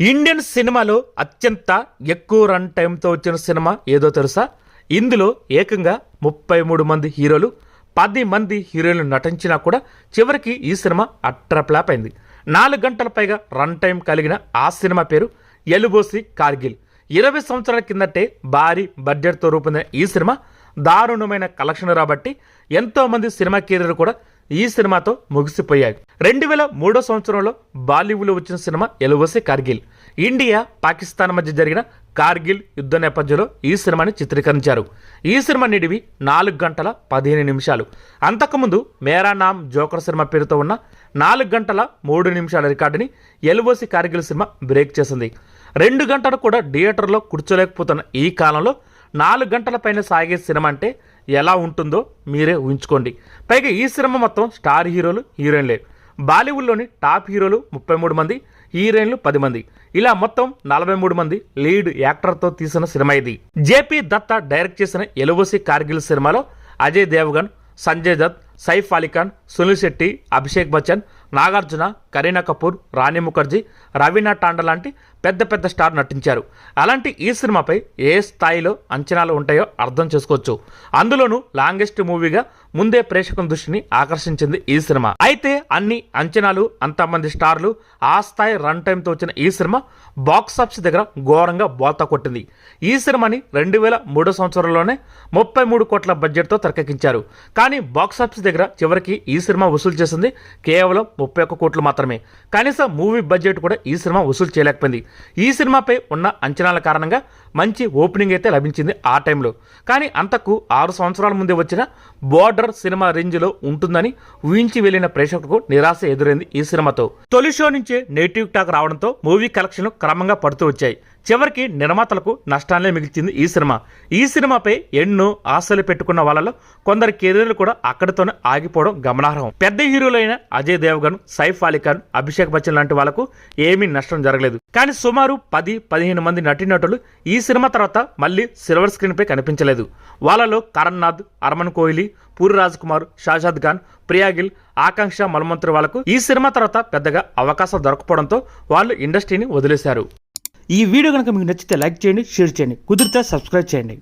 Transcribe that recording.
Indian సినిమాలో అత్యంత ఎక్కువ రన్ టైంతో వచ్చిన సినిమా ఏదో తెలుసా? ఇందులో ఏకంగా ముప్పై మూడు మంది హీరోలు పది మంది హీరోయిన్లు నటించినా కూడా చివరికి ఈ సినిమా అట్రప్లాప్ అయింది. నాలుగు గంటల పైగా రన్ టైం కలిగిన ఆ సినిమా పేరు ఎలుబోసి కార్గిల్. ఇరవై సంవత్సరాల కిందటే భారీ బడ్జెట్తో రూపొందిన ఈ సినిమా దారుణమైన కలెక్షన్ రాబట్టి ఎంతో మంది సినిమా కెరీర్ కూడా ఈ సినిమాతో ముగిసిపోయాయి. రెండు వేల మూడో సంవత్సరంలో బాలీవుడ్లో వచ్చిన సినిమా ఎలువసే కార్గిల్. ఇండియా పాకిస్తాన్ మధ్య జరిగిన కార్గిల్ యుద్ధ నేపథ్యంలో ఈ సినిమాని చిత్రీకరించారు. ఈ సినిమా నిడివి నాలుగు గంటల పదిహేను నిమిషాలు. అంతకుముందు మేరా నామ్ జోకర్ సినిమా పేరుతో ఉన్న నాలుగు గంటల మూడు నిమిషాల రికార్డుని ఎలువసి కార్గిల్ సినిమా బ్రేక్ చేసింది. రెండు గంటలు కూడా థియేటర్లో కూర్చోలేకపోతున్న ఈ కాలంలో నాలుగు గంటల పైన సాగే సినిమా అంటే ఎలా ఉంటుందో మీరే ఊహించుకోండి. పైగా ఈ సినిమా మొత్తం స్టార్ హీరోలు హీరోయిన్లే. బాలీవుడ్లోని టాప్ హీరోలు ముప్పై మూడు మంది హీరోయిన్లు పది మంది. ఇలా మొత్తం నలభై మూడు మంది లీడ్ యాక్టర్తో తీసిన సినిమా ఇది. జేపీ దత్తా డైరెక్ట్ చేసిన ఎలువసి కార్గిల్ సినిమాలో అజయ్ దేవగన్ సంజయ్ దత్ సైఫ్ అలీఖాన్ సునీల్ శెట్టి అభిషేక్ బచ్చన్ నాగార్జున కరీనా కపూర్ రాణి ముఖర్జీ రవీనా టాండ లాంటి పెద్ద పెద్ద స్టార్ నటించారు. అలాంటి ఈ సినిమాపై ఏ స్థాయిలో అంచనాలు ఉంటాయో అర్థం చేసుకోవచ్చు. అందులోనూ లాంగెస్ట్ మూవీగా ముందే ప్రేక్షకుల దృష్టిని ఆకర్షించింది ఈ సినిమా. అయితే అన్ని అంచనాలు అంతమంది స్టార్లు ఆ స్థాయి రన్ టైంతో వచ్చిన ఈ సినిమా బాక్స్ ఆఫీస్ దగ్గర ఘోరంగా బోల్తా కొట్టింది. ఈ సినిమాని రెండు వేల మూడో సంవత్సరంలోనే ముప్పై మూడు కోట్ల బడ్జెట్తో తెరకెక్కించారు. కానీ బాక్స్ ఆఫీస్ దగ్గర చివరికి ఈ సినిమా వసూలు చేసింది కేవలం ముప్పై ఒక్క కోట్లు మాత్రమే. కనీసం మూవీ బడ్జెట్ కూడా ఈ సినిమా వసూలు చేయలేకపోయింది. ఈ సినిమాపై ఉన్న అంచనాల కారణంగా మంచి ఓపెనింగ్ అయితే లభించింది ఆ టైంలో. కానీ అంతకు ఆరు సంవత్సరాల ముందే వచ్చిన బోర్డర్ సినిమా రేంజ్లో ఉంటుందని ఊహించి వెళ్ళిన ప్రేక్షకులకు నిరాశ ఎదురైంది ఈ సినిమాతో. తొలి షో నుంచే నెగిటివ్ టాక్ రావడంతో మూవీ కలెక్షన్లు క్రమంగా పడుతూ వచ్చాయి. చివరికి నిర్మాతలకు నష్టాలే మిగిల్చింది ఈ సినిమా. ఈ సినిమాపై ఎన్నో ఆశలు పెట్టుకున్న వాళ్ళలో కొందరి కెరీర్లు కూడా అక్కడితోనే ఆగిపోవడం గమనార్హం. పెద్ద హీరోలైన అజయ్ దేవగన్ సైఫ్ అలీ ఖాన్ అభిషేక్ బచ్చన్ లాంటి వాళ్ళకు ఏమీ నష్టం జరగలేదు. కానీ సుమారు పది పదిహేను మంది నటీనటులు ఈ సినిమా తర్వాత మళ్ళీ సిల్వర్ స్క్రీన్ పై కనిపించలేదు. వాళ్ళలో కరణ్ నాథ్ అర్మన్ కోహ్లీ పూరి రాజ్ కుమార్ షాజాద్ ఖాన్ ప్రియాగిల్ ఆకాంక్ష మల్మంత్రి వాళ్ళకు ఈ సినిమా తర్వాత పెద్దగా అవకాశం దొరకపోవడంతో వాళ్ళు ఇండస్ట్రీని వదిలేశారు. ఈ వీడియో కనుక మీకు నచ్చితే లైక్ చేయండి షేర్ చేయండి. కుదిరితే సబ్స్క్రైబ్ చేయండి.